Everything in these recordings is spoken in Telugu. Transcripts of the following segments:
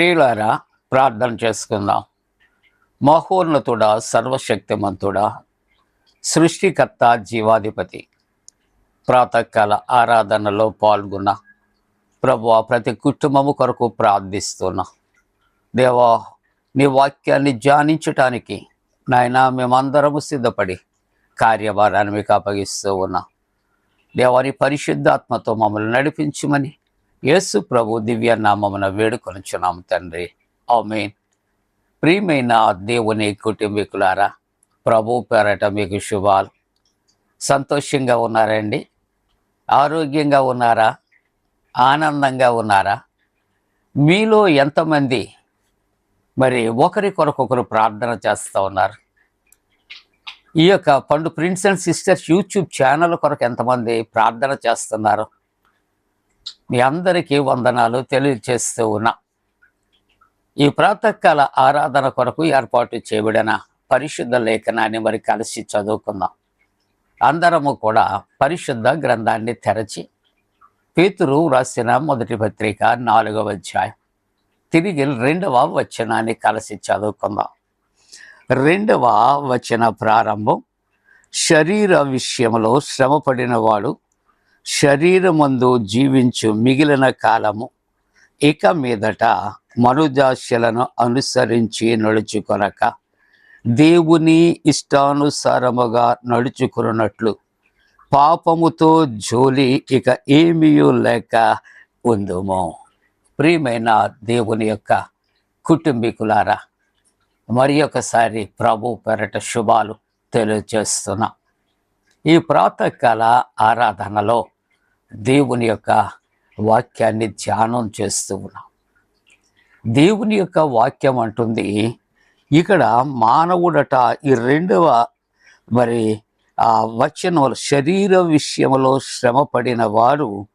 ప్రియులారా ప్రార్థన చేసుకుందాం. మహోన్నతుడా సర్వశక్తిమంతుడా సృష్టికర్త జీవాధిపతి ప్రాతకాల ఆరాధనలో పాల్గొన్న ప్రభు ప్రతి కుటుంబము కొరకు ప్రార్థిస్తున్నా. దేవా నీ వాక్యాన్ని ధ్యానించటానికి నాయన మేమందరము సిద్ధపడి కార్యభారాన్ని మీకు అప్పగిస్తూ ఉన్నా. దేవాని పరిశుద్ధాత్మతో మమ్మల్ని నడిపించమని యేసు ప్రభు దివ్య నామమున వేడుకొనుచున్నాం తండ్రి. ఆమెన్. ప్రియమైన దేవుని కుటుంబీకులారా ప్రభు పేరట మీకు శుభాలు. సంతోషంగా ఉన్నారండి? ఆరోగ్యంగా ఉన్నారా? ఆనందంగా ఉన్నారా? మీలో ఎంతమంది మరి ఒకరి కొరకొకరు ప్రార్థన చేస్తూ ఉన్నారు? ఈ యొక్క పండు prince and sisters YouTube channel కొరకు ఎంతమంది ప్రార్థన చేస్తున్నారు? మీ అందరికీ వందనాలు తెలియజేస్తూ ఉన్నా. ఈ ప్రాతకాల ఆరాధన కొరకు ఏర్పాటు చేయబడిన పరిశుద్ధ లేఖనాన్ని మరి కలిసి చదువుకుందాం. అందరము కూడా పరిశుద్ధ గ్రంథాన్ని తెరచి పేతురు రాసిన మొదటి పత్రిక నాలుగవ అధ్యాయం తిరిగి రెండవ వచనాన్ని కలిసి చదువుకుందాం. రెండవ వచన ప్రారంభం శరీర విషయంలో శ్రమపడిన వాడు శరీరమందు జీవించు మిగిలిన కాలము ఇక మీదట మనుజాస్యలను అనుసరించి నడుచుకొనక దేవుని ఇష్టానుసారముగా నడుచుకున్నట్లు పాపముతో జోలి ఇక ఏమీయూ లేక ఉందుము. ప్రియమైన దేవుని యొక్క కుటుంబీకులారా మరి ఒకసారి ప్రభు పెరట శుభాలు తెలియజేస్తున్నా. ఈ ప్రాతకాల ఆరాధనలో దేవుని యొక్క వాక్యాన్ని ధ్యానం చేస్తూ ఉన్నాం. దేవుని యొక్క వాక్యం అంటుంది ఇక్కడ మానవుడట ఈ రెండవ మరి ఆ వచనం శరీర విషయంలో శ్రమపడిన వారు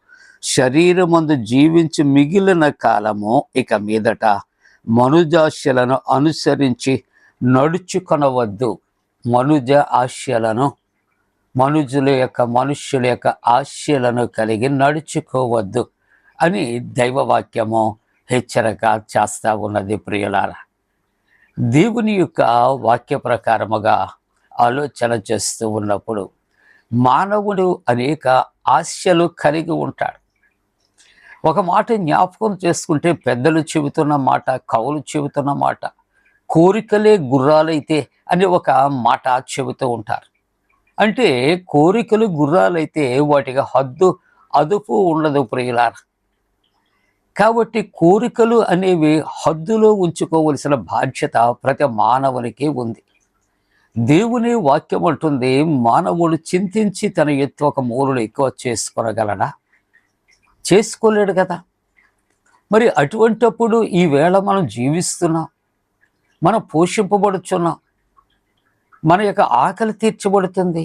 శరీరమందు జీవించి మిగిలిన కాలము ఇక మీదట మనుజాశలను అనుసరించి నడుచుకొనవద్దు. మనుజ ఆశలను మనుజుల యొక్క మనుష్యుల యొక్క ఆశలను కలిగి నడుచుకోవద్దు అని దైవవాక్యము హెచ్చరిక చేస్తా ఉన్నది ప్రియులారా. దేవుని యొక్క వాక్య ప్రకారముగా ఆలోచన చేస్తూ ఉన్నప్పుడు మానవుడు అనేక ఆశలు కలిగి ఉంటాడు. ఒక మాట జ్ఞాపకం చేసుకుంటే పెద్దలు చెబుతున్న మాట కవులు చెబుతున్న మాట కోరికలే గుర్రాలైతే అని ఒక మాట చెబుతూ ఉంటారు. అంటే కోరికలు గుర్రాలైతే వాటికి హద్దు అదుపు ఉండదు ప్రియులార. కాబట్టి కోరికలు అనేవి హద్దులో ఉంచుకోవలసిన బాధ్యత ప్రతి మానవునికి ఉంది. దేవుని వాక్యం అంటుంది మానవుడు చింతించి తన ఎత్తు ఒక మూలను ఎక్కువ చేసుకోగలడా? చేసుకోలేడు కదా. మరి అటువంటప్పుడు ఈవేళ మనం జీవిస్తున్నాం మనం పోషింపబడుచున్నాం మన యొక్క ఆకలి తీర్చబడుతుంది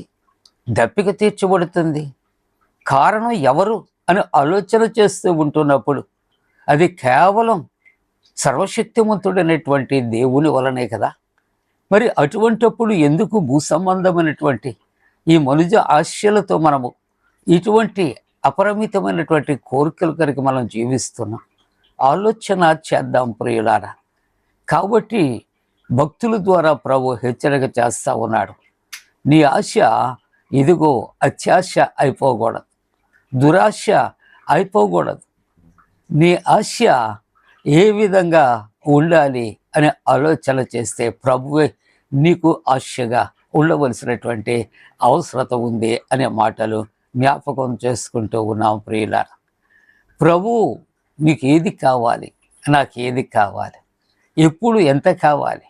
దప్పిక తీర్చబడుతుంది. కారణం ఎవరు అని ఆలోచన చేస్తూ ఉంటున్నప్పుడు అది కేవలం సర్వశక్తివంతుడైనటువంటి దేవుని వలనే కదా. మరి అటువంటప్పుడు ఎందుకు భూసంబంధమైనటువంటి ఈ మనుజ ఆశలతో మనము ఇటువంటి అపరిమితమైనటువంటి కోరికలు కనుక మనం జీవిస్తున్నాం? ఆలోచన చేద్దాం ప్రియులారా. కాబట్టి భక్తుల ద్వారా ప్రభు హెచ్చరిక చేస్తూ ఉన్నాడు. నీ ఆశ ఇదిగో అత్యాశ అయిపోకూడదు. దురాశ అయిపోకూడదు. నీ ఆశ ఏ విధంగా ఉండాలి అనే ఆలోచన చేస్తే ప్రభువే నీకు ఆశగా ఉండవలసినటువంటి అవసరత ఉంది అనే మాటలు జ్ఞాపకం చేసుకుంటూ ఉన్నాం ప్రియుల ప్రభు నీకు ఏది కావాలి? నాకు ఏది కావాలి? ఎప్పుడు ఎంత కావాలి?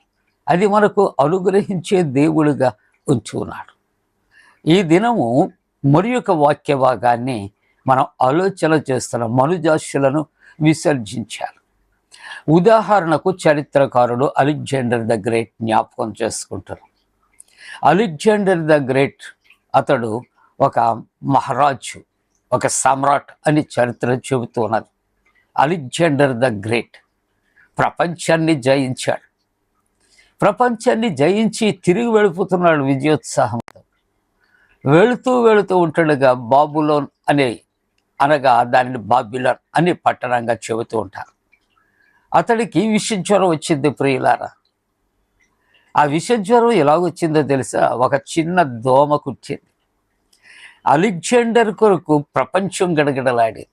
అది మనకు అనుగ్రహించే దేవుడుగా ఉంచున్నాడు. ఈ దినము మరి యొక్క వాక్య భాగాన్ని మనం ఆలోచన చేస్తున్న మనుజాస్యులను విసర్జించారు. ఉదాహరణకు చరిత్రకారుడు అలెగ్జాండర్ ద గ్రేట్ జ్ఞాపకం చేసుకుంటారు అలెగ్జాండర్ ద గ్రేట్ అతడు ఒక మహారాజు ఒక సమ్రాట్ అని చరిత్ర చెబుతున్నది. అలెగ్జాండర్ ద గ్రేట్ ప్రపంచాన్ని జయించాడు. ప్రపంచాన్ని జయించి తిరిగి వెళ్ళిపోతున్నాడు విజయోత్సాహంతో వెళుతూ వెళుతూ ఉంటాడుగా బాబులోన్ అనే అనగా దానిని బాబిలోన్ అనే పట్టణంగా చెబుతూ ఉంటారు. అతడికి విషజ్వరం వచ్చింది ప్రియులారా. ఆ విషజ్వరం ఎలాగొచ్చిందో తెలుసా? ఒక చిన్న దోమ కుట్టింది. అలెగ్జాండర్ కొరకు ప్రపంచం గడగడలాడింది.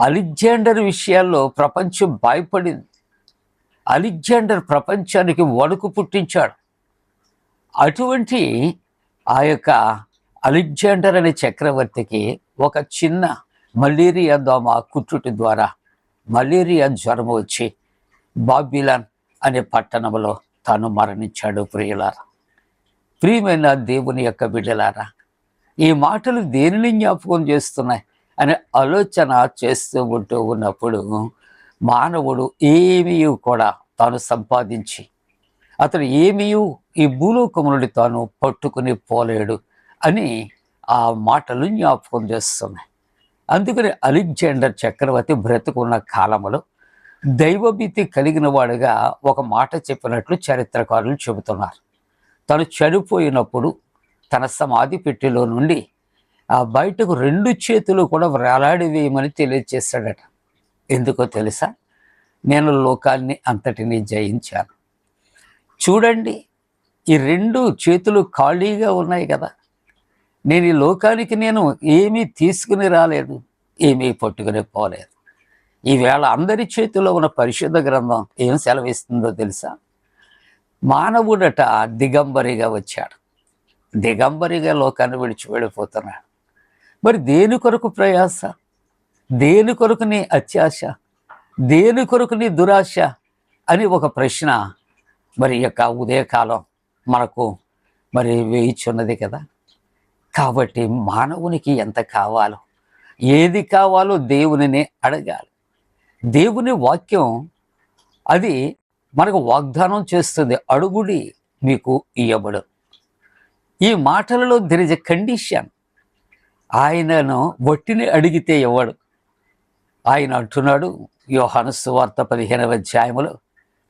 అలెగ్జాండర్ విషయాల్లో ప్రపంచం భయపడింది. అలెగ్జాండర్ ప్రపంచానికి వణుకు పుట్టించాడు. అటువంటి ఆ యొక్క అలెగ్జాండర్ అనే చక్రవర్తికి ఒక చిన్న మలేరియా దోమ కుట్టుటి ద్వారా మలేరియా జ్వరం వచ్చి బాబిలాన్ అనే పట్టణంలో తాను మరణించాడు ప్రియులారా. ప్రియమైన దేవుని యొక్క బిడ్డలారా ఈ మాటలు దేనిని జ్ఞాపకం చేస్తున్నాయి అనే ఆలోచన చేస్తూ ఉంటూ ఉన్నప్పుడు మానవుడు ఏమీ కూడా తాను సంపాదించి అతడు ఏమీ ఈ భూలోకము నుండి తాను పట్టుకుని పోలేడు అని ఆ మాటలు జ్ఞాపకం చేస్తున్నాయి. అందుకని అలెగ్జాండర్ చక్రవర్తి బ్రతుకున్న కాలంలో దైవభీతి కలిగిన వాడుగా ఒక మాట చెప్పినట్లు చరిత్రకారులు చెబుతున్నారు. తను చనిపోయినప్పుడు తన సమాధి పెట్టెలో నుండి ఆ బయటకు రెండు చేతులు కూడా వేలాడివేయమని తెలియజేశాడట. ఎందుకో తెలుసా? నేను లోకాన్ని అంతటిని జయించాను. చూడండి ఈ రెండు చేతులు ఖాళీగా ఉన్నాయి కదా. నేను ఈ లోకానికి నేను ఏమీ తీసుకుని రాలేదు ఏమీ పట్టుకుని పోలేదు. ఈవేళ అందరి చేతిలో ఉన్న పరిశుద్ధ గ్రంథం ఏం సెలవిస్తుందో తెలుసా? మానవుడట దిగంబరిగా వచ్చాడు. దిగంబరిగా లోకాన్ని విడిచి వెళ్ళిపోతున్నాడు. మరి దేని కొరకు ప్రయాస? దేని కొరకు నీ అత్యాశ? దేని కొరకు నీ దురాశ? అని ఒక ప్రశ్న మరి యొక్క ఉదయకాలం మనకు మరి వేయిచున్నది కదా. కాబట్టి మానవునికి ఎంత కావాలో ఏది కావాలో దేవునినే అడగాలి. దేవుని వాక్యం అది మనకు వాగ్దానం చేస్తుంది అడుగుడి మీకు ఇయ్యబడు. ఈ మాటలలో దిరిజ కండిషన్ ఆయనను వట్టిని అడిగితే ఇవ్వడు ఆయన అంటున్నాడు యోహాను వార్త పదిహేనవ అధ్యాయములో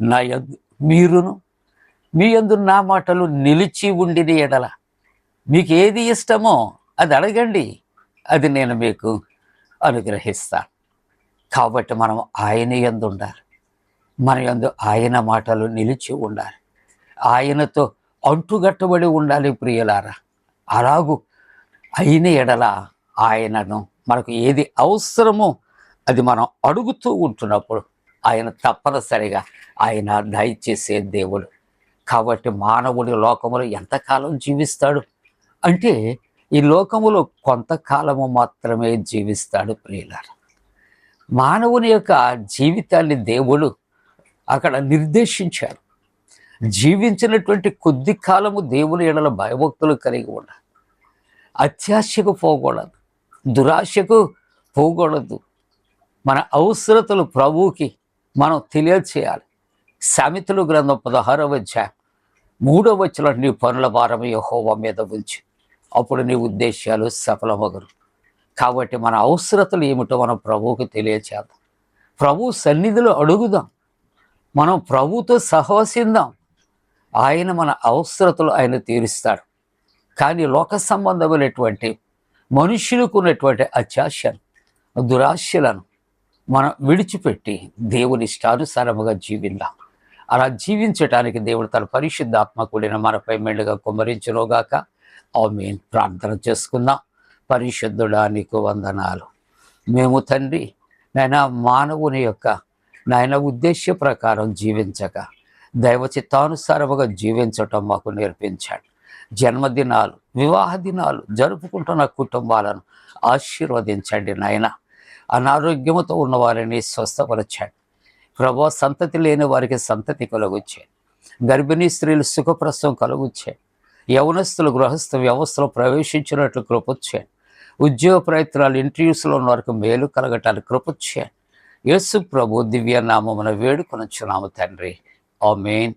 నా యందు మీరును మీ యందు నా మాటలు నిలిచి ఉండిన ఎడల మీకు ఏది ఇష్టమో అది అడగండి అది నేను మీకు అనుగ్రహిస్తాను కాబట్టి మనం ఆయన యందు ఉండాలి. మన యందు ఆయన మాటలు నిలిచి ఉండాలి. ఆయనతో అంటుగట్టబడి ఉండాలి ప్రియులారా. అలాగూ అయిన ఎడల ఆయనను మనకు ఏది అవసరమో అది మనం అడుగుతూ ఉంటున్నప్పుడు ఆయన తప్పనిసరిగా ఆయన దయచేసే దేవుడు. కాబట్టి మానవుడి లోకములో ఎంతకాలం జీవిస్తాడు? అంటే ఈ లోకములో కొంతకాలము మాత్రమే జీవిస్తాడు ప్రియులారు. మానవుని యొక్క జీవితాన్ని దేవుడు అక్కడ నిర్దేశించారు. జీవించినటువంటి కొద్ది కాలము దేవుని ఎడల భయభక్తులు కలిగి ఉండాలి. అత్యాశకు పోకూడదు. దురాశకు పోకూడదు. మన అవసరతలు ప్రభువుకి మనం తెలియచేయాలి. సామెతలు గ్రంథం పదహారవ అధ్యాయం. మూడవ వచ్చిన నీ పనుల భారం యహోవ మీద ఉంచి అప్పుడు నీ ఉద్దేశాలు సఫలమగరు కాబట్టి మన అవసరతలు ఏమిటో మనం ప్రభువుకి తెలియచేద్దాం. ప్రభు సన్నిధిలో అడుగుదాం. మనం ప్రభుతో సహవసిందాం ఆయన మన అవసరతలు ఆయన తీరుస్తాడు. కానీ లోక సంబంధమైనటువంటి మనుషులకు ఉన్నటువంటి అత్యాశను దురాశలను మనం విడిచిపెట్టి దేవుని ఇష్టానుసారముగా జీవిద్దాం. అలా జీవించటానికి దేవుడు తన పరిశుద్ధాత్మ కూడిన మనపై మెండుగా కుమ్మరించునుగాక. ఆమెన్. ప్రార్థన చేసుకుందాం. పరిశుద్ధుడా నీకు వందనాలు. మేము తండ్రి నాయన మానవుని యొక్క నాయన ఉద్దేశ్య ప్రకారం జీవించక దైవ చిత్తానుసారముగా జీవించటం మాకు నేర్పించాడు. జన్మదినాలు వివాహ దినాలు జరుపుకుంటున్న కుటుంబాలను ఆశీర్వదించండి నాయనా. అనారోగ్యముతో ఉన్నవారిని వారిని ప్రభు ప్రభా సంతతి లేని వారికి సంతతి కలుగుచ్చాడు గర్భిణీ స్త్రీలు సుఖప్రసవం కలుగుచ్చాడు యవనస్తులు గృహస్థ వ్యవస్థలో ప్రవేశించినట్లు కృపొచ్చే ఉద్యోగ ప్రయత్నాలు ఇంటర్వ్యూస్లో ఉన్న వారికి మేలు కలగటానికి కృపొచ్చే యేసు ప్రభు దివ్య నామమున వేడుకొనొచ్చున్నాము తండ్రి. ఆమేన్.